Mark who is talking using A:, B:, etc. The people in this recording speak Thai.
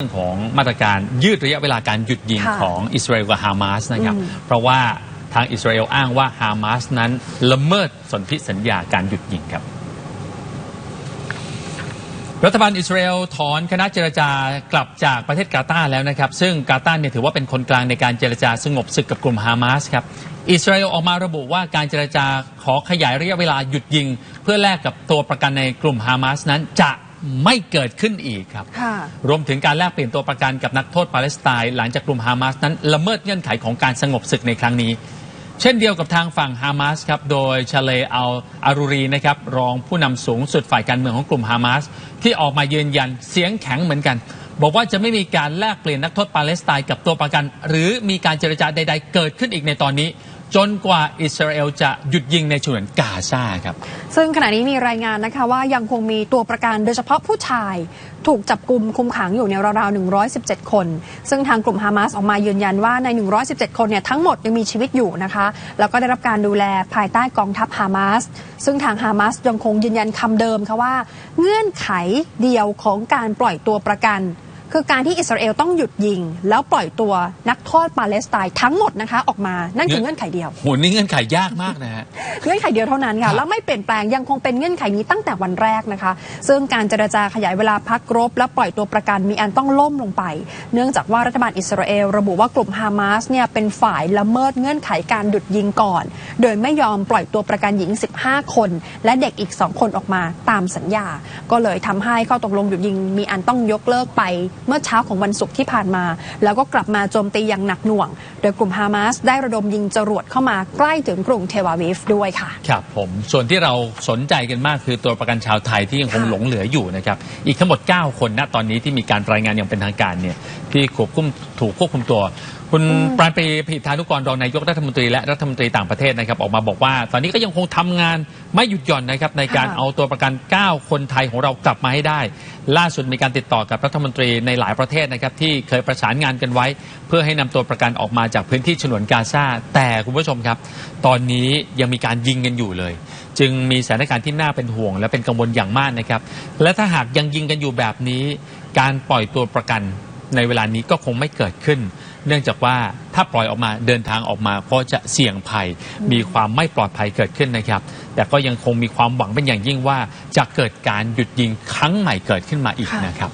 A: เรื่องของมาตรการยืดระยะเวลาการหยุดยิง
B: ค่ะ
A: ของอิสราเอลกับฮามาสนะครับ
B: อืม
A: เพราะว่าทางอิสราเอลอ้างว่าฮามาสนั้นละเมิดสนธิสัญญาการหยุดยิงครับ รัฐบาลอิสราเอลถอนคณะเจรจากลับจากประเทศกาตาร์แล้วนะครับ ซึ่งกาตาร์เนี่ยถือว่าเป็นคนกลางในการเจรจาสงบศึกกับกลุ่มฮามาสครับอิสราเอลออกมาระบุว่าการเจรจาขอขยายระยะเวลาหยุดยิง เพื่อแลกกับตัวประกันในกลุ่มฮามาสนั้นจะ ไม่เกิดขึ้นอีกครับ
B: ค่ะ
A: รวมถึงการแลกเปลี่ยนตัวประกันกับนักโทษปาเลสไตน์หลังจากกลุ่มฮามาสนั้นละเมิดเงื่อนไขของการสงบศึกในครั้งนี้ เช่นเดียวกับทางฝั่งฮามาสครับโดยชาเลอัลอารูรีนะครับรองผู้นำสูงสุดฝ่ายการเมืองของกลุ่มฮามาสที่ออกมายืนยันเสียงแข็งเหมือนกัน บอกว่าจะไม่มีการแลกเปลี่ยนนักโทษปาเลสไตน์กับตัวประกัน หรือมีการเจรจาใด ๆ เกิดขึ้นอีกในตอนนี้ จนกว่าอิสราเอลจะหยุดยิงในฉนวนกาซาครับ
B: ซึ่งขณะนี้มีรายงานนะคะว่ายังคงมีตัวประกันโดยเฉพาะผู้ชาย ถูกจับกลุ่มคุมขังอยู่ในราวๆ 117 คน ซึ่งทางกลุ่มฮามาสออกมายืนยันว่าใน 117 คนเนี่ยทั้งหมดยังมีชีวิตอยู่นะคะ แล้วก็ได้รับการดูแลภายใต้กองทัพฮามาส ซึ่งทางฮามาสยังคงยืนยันคำเดิมค่ะว่า เงื่อนไขเดียวของการปล่อยตัวประกัน คือการที่อิสราเอลต้องหยุดยิง แล้วปล่อยตัวนักโทษปาเลสไตน์ทั้งหมดนะคะออกมานั่นคือเงื่อนไขเดียว
A: โหนี่เงื่อนไขยากมากนะฮะ
B: เงื่อนไขเดียวเท่านั้น
A: ครั
B: ค่ะ
A: บ
B: แล้วไม่เปลี่ยนแปลงยังคงเป็นเงื่อนไขนี้ตั้งแต่วันแรกนะคะ ซึ่งการเจรจาขยายเวลาพักรบ และปล่อยตัวประกันมีอันต้องล่มลงไป เนื่องจากว่ารัฐบาลอิสราเอลระบุว่ากลุ่มฮามาสเนี่ยเป็นฝ่ายละเมิดเงื่อนไขการหยุดยิงก่อน โดยไม่ยอมปล่อยตัวประกันหญิง 15 คน และเด็กอีก 2 คนออกมาตามสัญญา ก็เลยทำให้ข้อตกลงหยุดยิงมีอันต้องยกเลิกไปเมื่อเช้าของวันศุกร์ที่ผ่านมา แล้วก็กลับมาโจมตีอย่างหนักหน่วง โดยกลุ่มฮามาสได้ระดมยิงจรวดเข้ามาใกล้ถึงกรุงเทวาวิฟด้วยค่ะ
A: ครับผมส่วนที่เราสนใจกันมากคือตัวประกันชาวไทยที่ยังคง
B: ค่ะ
A: หลงเหลืออยู่นะครับอีกทั้งหมด 9 คนณตอนนี้ที่มีการรายงานอย่างเป็นทางการเนี่ยที่ควบคุมถูกควบคุมตัวคุณปราณปรีพิธานุกรรองนายกรัฐมนตรีและรัฐมนตรีต่างประเทศนะครับออกมาบอกว่า ตอนนี้ก็ยังคงทำงานไม่หยุดหย่อนนะครับในการ
B: ค่ะ
A: เอาตัวประกัน 9 คนไทยของเรากลับมาให้ได้ ล่าสุดมีการติดต่อกับรัฐมนตรีในหลายประเทศนะครับที่เคยประสานงานกันไว้ เพื่อให้นำตัวประกันออกมาจากพื้นที่ฉนวนกาซาแต่คุณผู้ชมครับ ตอนนี้ยังมีการยิงกันอยู่เลย จึงมีสถานการณ์ที่น่าเป็นห่วง และเป็นกังวลอย่างมากนะครับ และถ้าหากยังยิงกันอยู่แบบนี้ การปล่อยตัวประกันในเวลานี้ก็คงไม่เกิดขึ้น เนื่องจากว่าถ้าปล่อยออกมาเดินทางออกมาก็จะเสี่ยงภัย มีความไม่ปลอดภัยเกิดขึ้นนะครับ แต่ก็ยังคงมีความหวังเป็นอย่างยิ่งว่าจะเกิดการหยุดยิงครั้งใหม่เกิดขึ้นมาอีกนะครับ